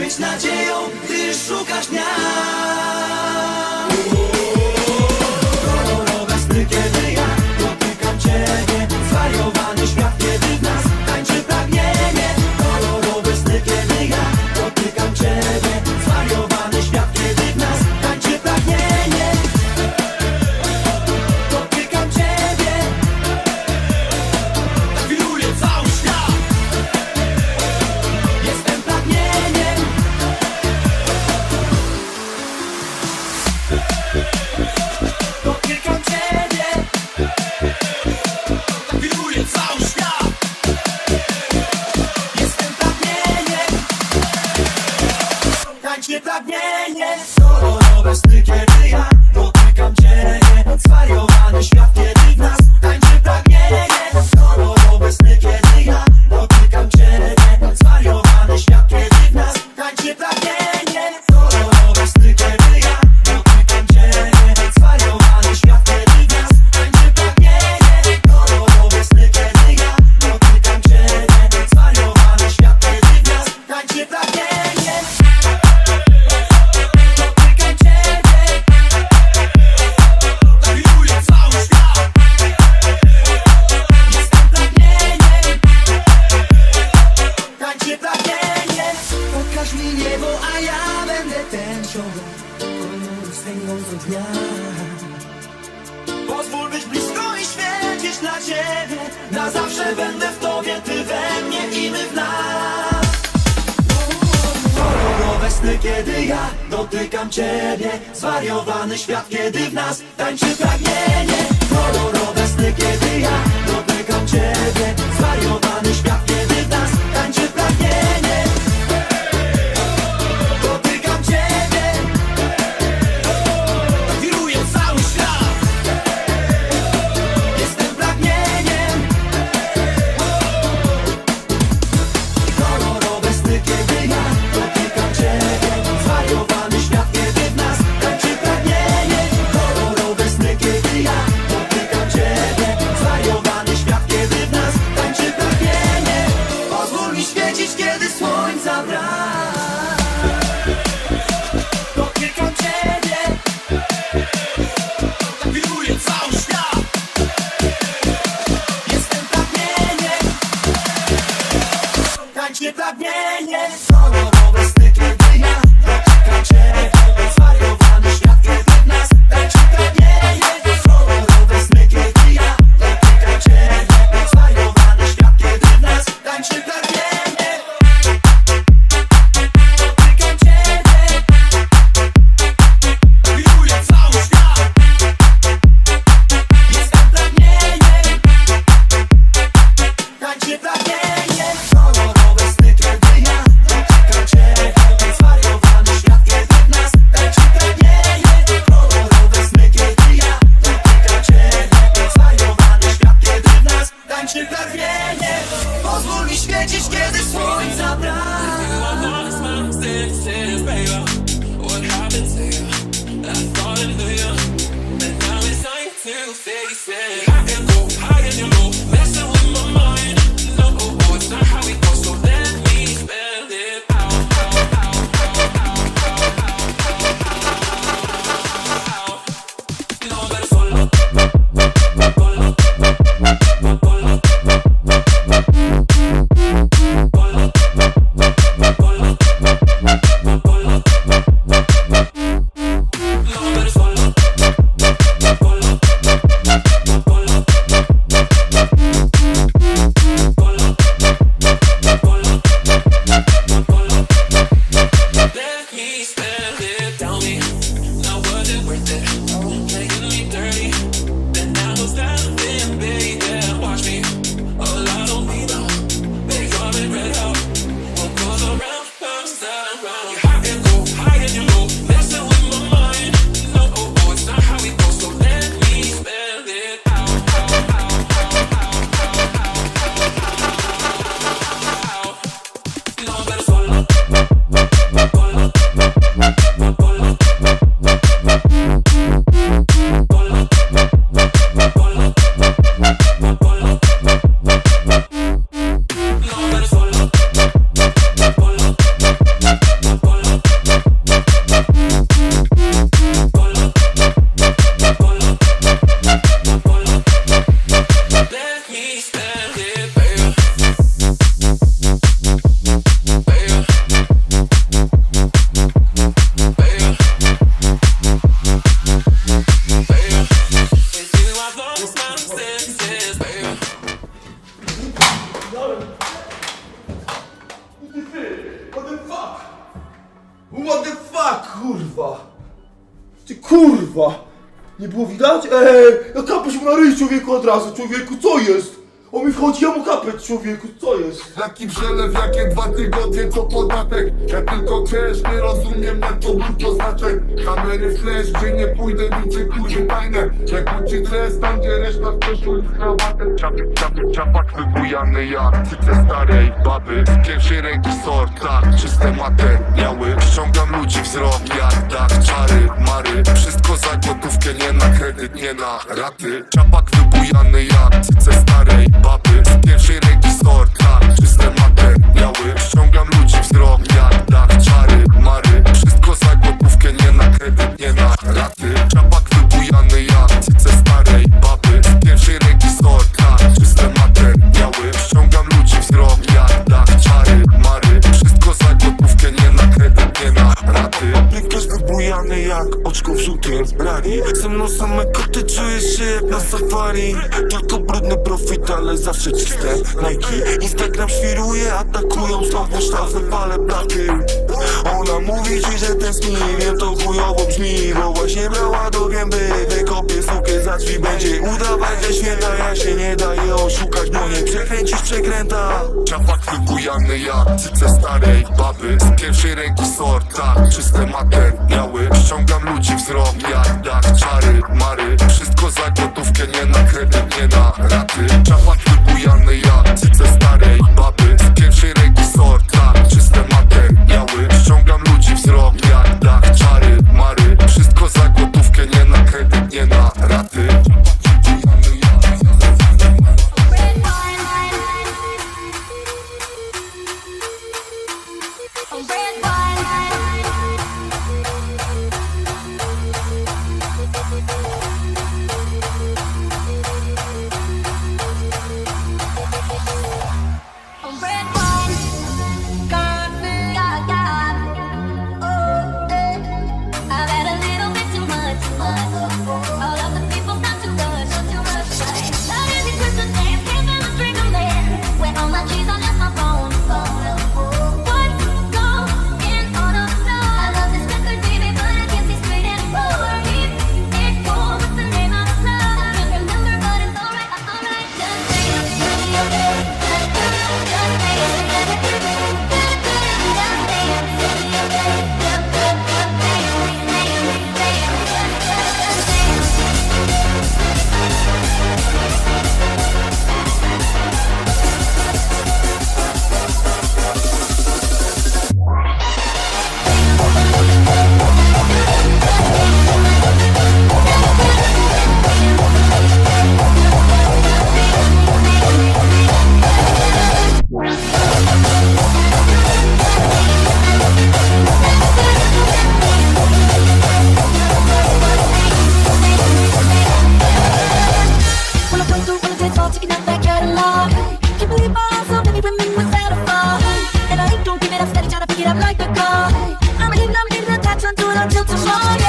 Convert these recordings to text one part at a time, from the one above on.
Być nadzieją, gdy szukasz dnia. wieczne pragnienie. Kolorowe sny, kiedy ja dotykam cię Zwariowany świat, dla ciebie Na zawsze będę w tobie, ty we mnie i my w nas. Kolorowe sny, kiedy ja dotykam ciebie. Zwariowany świat, kiedy w nas tańczy pragnienie. Kolorowe sny, kiedy ja dotykam ciebie. Zwariowany człowieku, co jest? Taki przelew, dwa tygodnie to podatek. Ja tylko cash, nie rozumiem mnie to dużo znaczek. Kamery flash, gdzie nie pójdę, widzę kurwy tajne. Jak uczy dres, tam gdzie reszta w koszuli z krawatem. Czapy, czapy, czapak wybujany jak cyce starej baby. Z pierwszej ręki sort, tak, czyste materiały. Ściągam ludzi wzrok jak dach, czary, mary. Wszystko za gotówkę, nie na kredyt, nie na raty. Czapak wybujany jak cyce starej baby. Z pierwszej ręki sort, tak, czyste materiały Ściągam ludzi wzrok jak dach, czary, mary. Wszystko za gotówkę, nie na kredyt, nie na raty. Czapak wybujany jak cyce starej Wybujany jak oczko w żółtym brani Ze mną same koty, czujesz się jak na safari. Tylko brudny profit, ale zawsze czyste Nike. Instagram świruje, atakują znowu sztafy, palę blachy Ona mówi ci, że tęskni, wiem to chujowo brzmi Bo właśnie brała do gęby, wykopię sukę za drzwi Będzie udawać, że święta, ja się nie daję oszukać Bo nie przekręcisz przekręta. Czapak wybujany jak cyce starej baby Z pierwszej ręki sort, tak, czyste materiały Ściągam ludzi wzrok jak dach, czary, mary Wszystko za gotówkę, nie na kredyt, nie na raty. Czapak wybujany jak cyce starej baby. Z pierwszej ręki sort, tak, czyste materiały Ściągam ludzi wzrok jak dach, heart.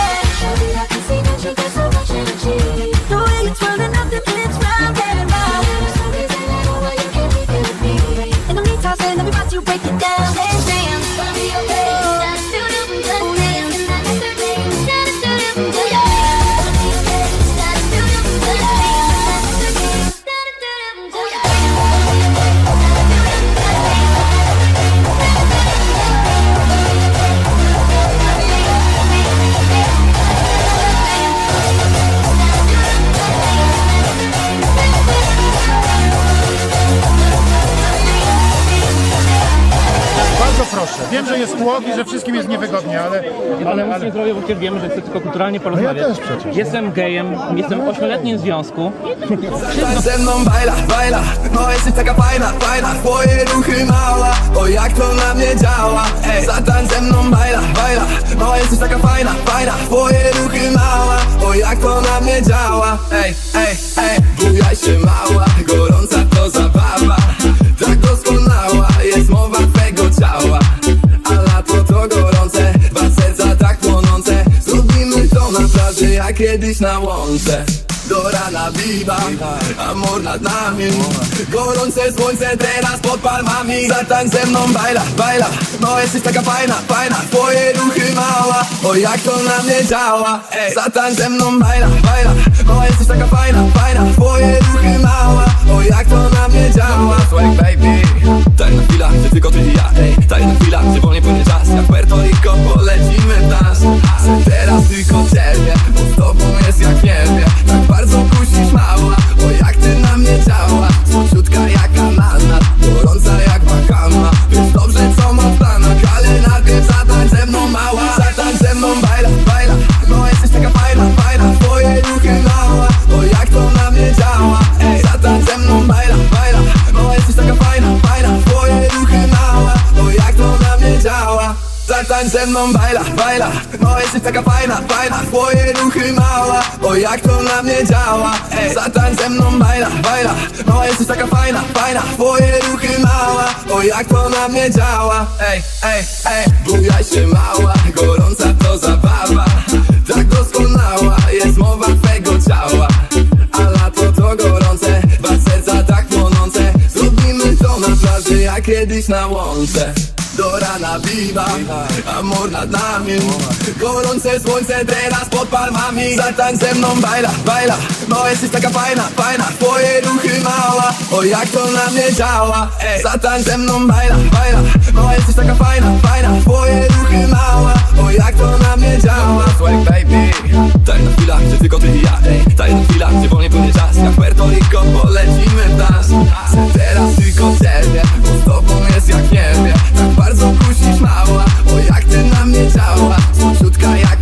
Kulturalnie porozmawiać. też przecież. Jestem gejem, jestem w ośmioletnim związku. Tańcz ze mną baila, baila No jesteś taka fajna, fajna Twoje ruchy mała O jak to na mnie działa Ej, zatańcz ze mną baila, baila No jesteś taka fajna, fajna Twoje ruchy mała O jak to na mnie działa Ej, ej, ej Bujaj się mała Gorąca to zabawa Tak doskonała Jest mowa twego ciała Kiedyś na łące. Do rana biwa Amor nad nami. Gorące słońce teraz pod palmami. Zatań ze mną bajla, bajla. No jesteś taka fajna, fajna. Twoje ruchy mała. O jak to na mnie działa. Ej, zatań ze mną bajla, bajla. No jesteś taka fajna, fajna. Twoje ruchy mała. O jak to mną bajla, bajla No jesteś taka fajna, fajna. Twoje ruchy mała O jak to na mnie działa? Ej, zatań ze mną bajla, bajla No jesteś taka fajna, fajna. Twoje ruchy mała O jak to na mnie działa? Ej, ej, ej. Bujaj się mała Gorąca to zabawa. Tak doskonała Jest mowa twego ciała. A lato to gorące Dwa serca tak płonące. Zrobimy to na plaży Jak kiedyś na łące do rana biwa Amor nad nami. Gorące słońce teraz pod palmami. Zatań ze mną bajla, bajla. No jesteś taka fajna, fajna. Twoje ruchy mała. O jak to na mnie działa. Ej, zatań ze mną bajla, bajla No jesteś taka fajna, fajna. Twoje ruchy mała O jak to na mnie działa? Swag baby Tajna chwila, gdzie tylko ty i ja Ej, tajna chwila, gdzie wolniej płynie czas. Jak Puerto Rico polecimy w nas. Chcę teraz tylko ciebie Bo z tobą jest jak niebie. Tak bardzo kusisz mała O jak ty na mnie działa? Słodciutka jak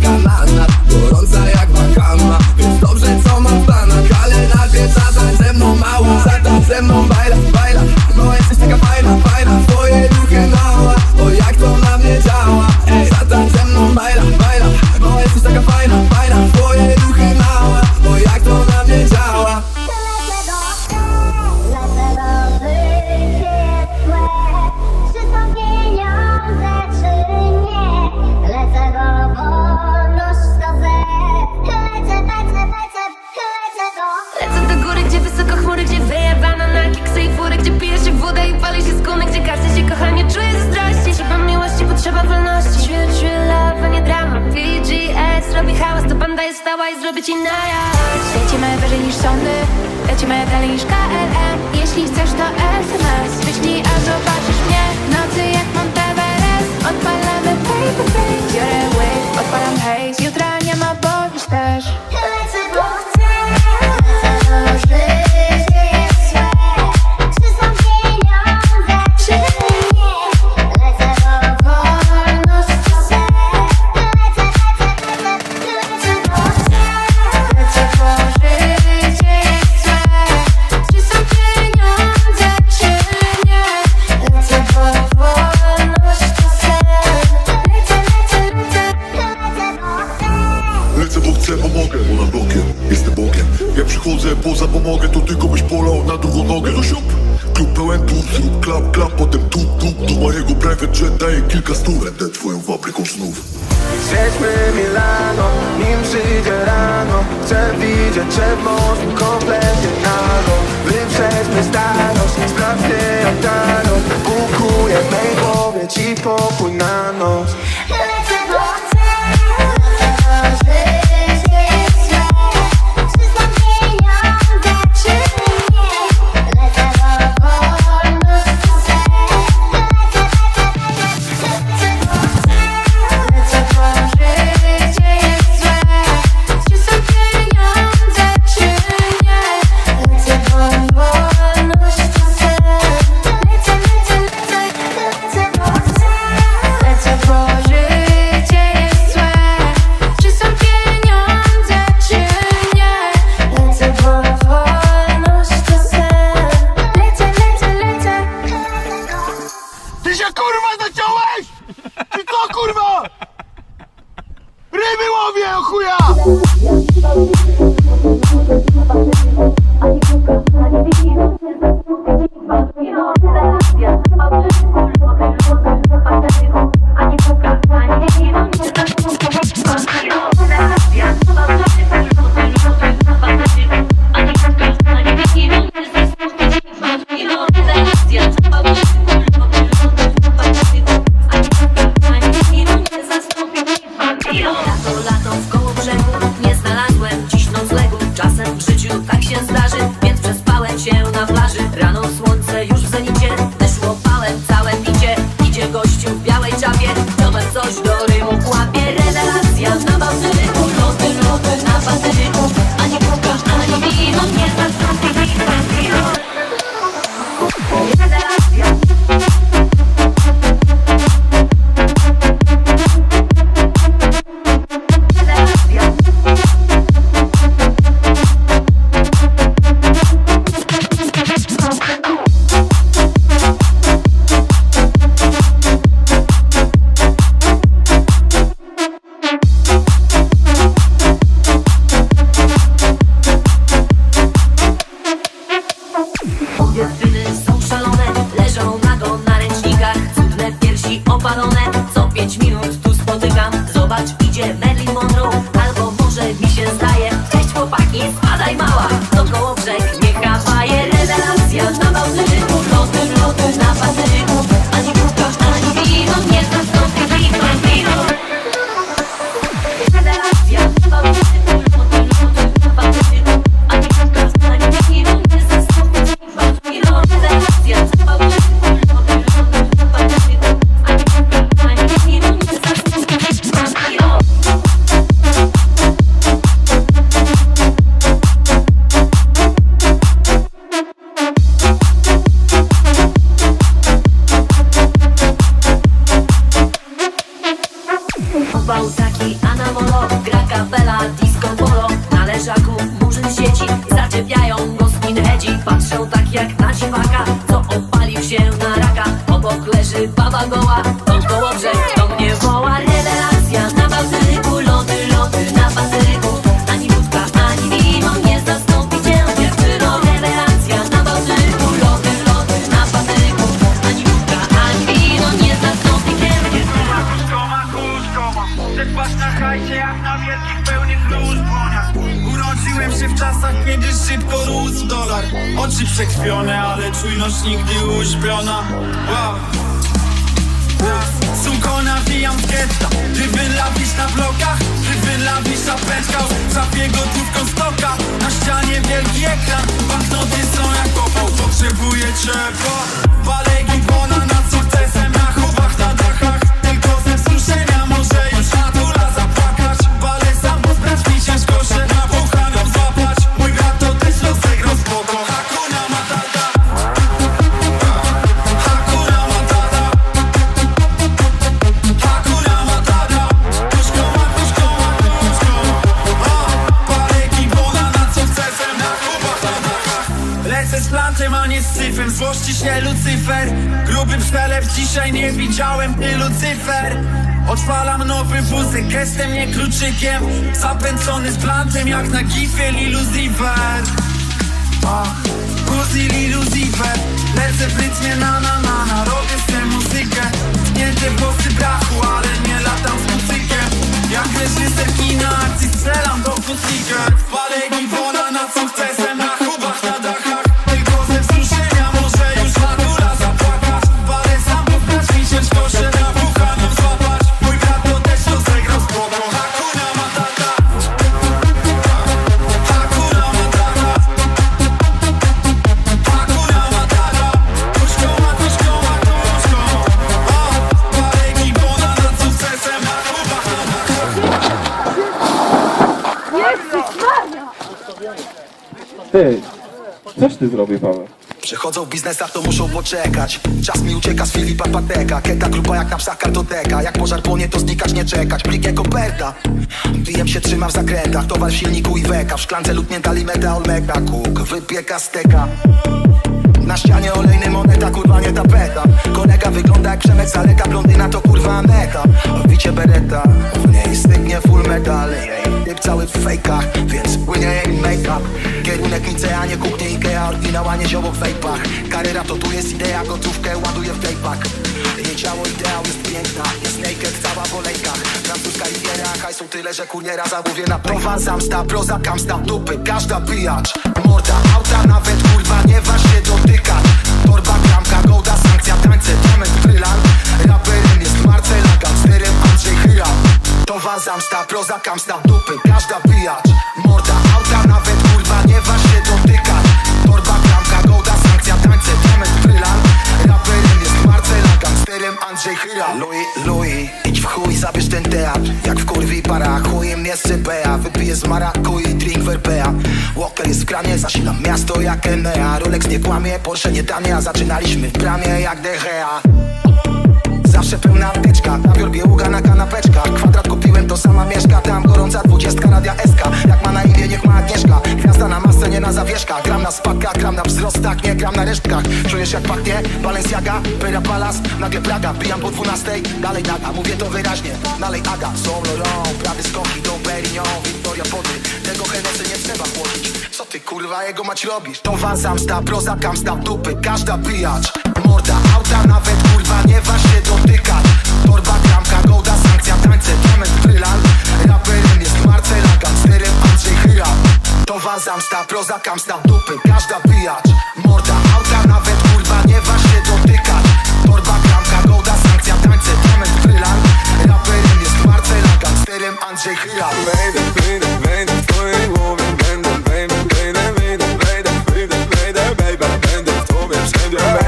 Lecimy dalej niż KLM Jeśli chcesz to SMS Wyślij, a zobaczysz mnie. Nocy jak Monteverest Odpalamy paper face Biorę wave, odpalam haze Jutra nie ma, bo też tu, tu Do mojego private daję kilka stów Będę twoją fabryką snów Zjedźmy Milano, nim przyjdzie rano. Chcę widzieć morzem kompletnie nago. Wyprzedźmy starość, sprawdźmy jak Thanos Bukuję w mej głowie ci pokój na noc Życiu tak się zdarzy. Bałtaki, anamolo, gra kapela, disco polo. Na leżaku murzyn siedzi, zaczepiają go skinheadzi Patrzą tak jak na dziwaka, co opalił się na raka. Obok leży baba goła, to koło brzeg. Przekrwione, ale czujność nigdy uśpiona. Wow. Suko nawijam z getta. Ty wylawisz na blokach Ty wylawisz na pęczkach Trafię gotówką stoka Na ścianie wielki ekran. Banknoty są jak popał Potrzebuję ciepła Balegi bona widziałem tylu cyfer. Odpalam nowy wózek, gestem, nie kluczykiem. Zapętlony z plantem, jak na gifie Liluzifer Uzi Liluzifer Lecę w rytmie na na na na Robię tę muzykę. Tknięte włosy brachu, ale nie latam z muzykiem. Jak reżyser kina akcji strzelam do Palegi wona nad sukcesem Na chubach, ty Paweł? Przychodzą w biznesach, to muszą poczekać. Czas mi ucieka z Filipa Pateka. Keta grupa jak na psach kartoteka Jak pożar płonie, to znikać nie czekać. Plik jak koperta DM się trzyma w zakrętach. Towar w silniku i weka. W szklance lutnięta limeta Olmeka Kuk wypieka steka. Na ścianie olejny moneta, kurwa nie tapeta. Kolega wygląda jak Przemek Zaleka Blondyna to kurwa Aneta Wicie bereta, w niej stygnie full metal Cały w fejkach, więc płynie jej make-up. Kierunek Nicea, nie kuchnie Ikea Oryginał, a nie zioło w vapach Karera to tu jest idea, gotówkę ładuję w tejpak Jej ciało ideał jest piękna Jest naked, cała w olejkach. Francuska riviera, hajsu tyle, że kurniera zamówię na Prowa, zamsta, proza, kamsta, dupy Każda pijacz, morda, auta Nawet kurwa nie waż się dotykać. Torba, klamka, gołda, sankcja, tańce Diament, brylant Raperem jest Marcela, gangsterem Andrzej Chyra Towa, zamsta, proza, kamsta, dupy Każda pijacz, morda, auta Nawet kurwa nie waż się dotykać. Torba, klamka, gołda, sankcja, tańce Diament, brylant Raperem jest Marcela, gangsterem Andrzej Chyra Louis, Louis, idź w chuj, zabierz ten teatr. Jak w kurwi para, chujem jest CPA Wypiję z marakui, drink werpea Walker jest w kranie, zasilam miasto jak Enea Rolex nie kłamie, Porsche nie tanie A zaczynaliśmy w bramie jak Gea Zawsze pełna apteczka, nabiór bieługa na kanapeczkach Kwadrat kupiłem, to sama mieszka. Tam gorąca dwudziestka, radia SK Jak ma na imię, niech ma Agnieszka. Gwiazda na masce, nie na zawieszkach Gram na spadkach, gram na wzrostach Nie gram na resztkach. Czujesz jak pachnie? Balenciaga, Pera Palace Nagle Praga, bijam po dwunastej Dalej naga, mówię to wyraźnie Dalej Aga, Saint Laurent Prawie skoki, Dom Perignon. Victoria Pody Tego Hennessy nie trzeba chłodzić Co ty kurwa jego mać robisz? To was zamsta, proza, kamsta, dupy. Każda pijacz Morda, auta, nawet kurwa nie waż się dotykać Torba, klamka, gołda, sankcja, tańce Diament, brylant Raperem jest Marcela, gangsterem Andrzej Chyra Towa, zamsta, proza, kamsta, dupy Każda pijacz. Morda, auta, nawet kurwa nie waż się dotykać Torba, klamka, gołda, sankcja, tańce Diament, brylant Raperem jest Marcela, gangsterem Andrzej Chyra Wejdę, wejdę wejdę, Będę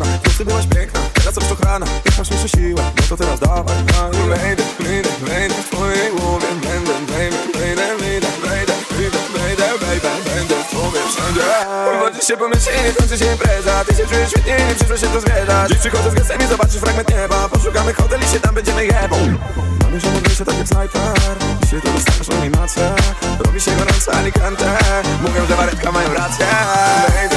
rana byłaś piękna, teraz już rana Jak masz jeszcze siłę, no to teraz dawaj Daj, wejdę, wejdę, wejdę w twojej głowie. Będę, wejdę, wejdę, wejdę, wejdę, wejdę, wejdę, wejdę Będę w tobie się pomyślili, kończy się impreza. Ty się czujesz świetnie, nie przyszło się tu zwiedzać. Dziś przychodzę z gestem i zobaczysz fragment nieba. Poszukamy hotel i się tam będziemy jebą. Mamy się modlę się tak jak snajper. Dzisiaj to dostajesz animację. Robi się gorąco Alicante. Mówią, że waretka mają rację. Baby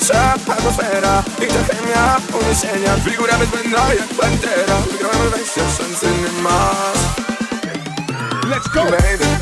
powietrza, atmosfera Ich ta chemia uniesienia Figura bezbędna jak pantera Wygrałem wejścia, szansy nie masz Let's go! Baby.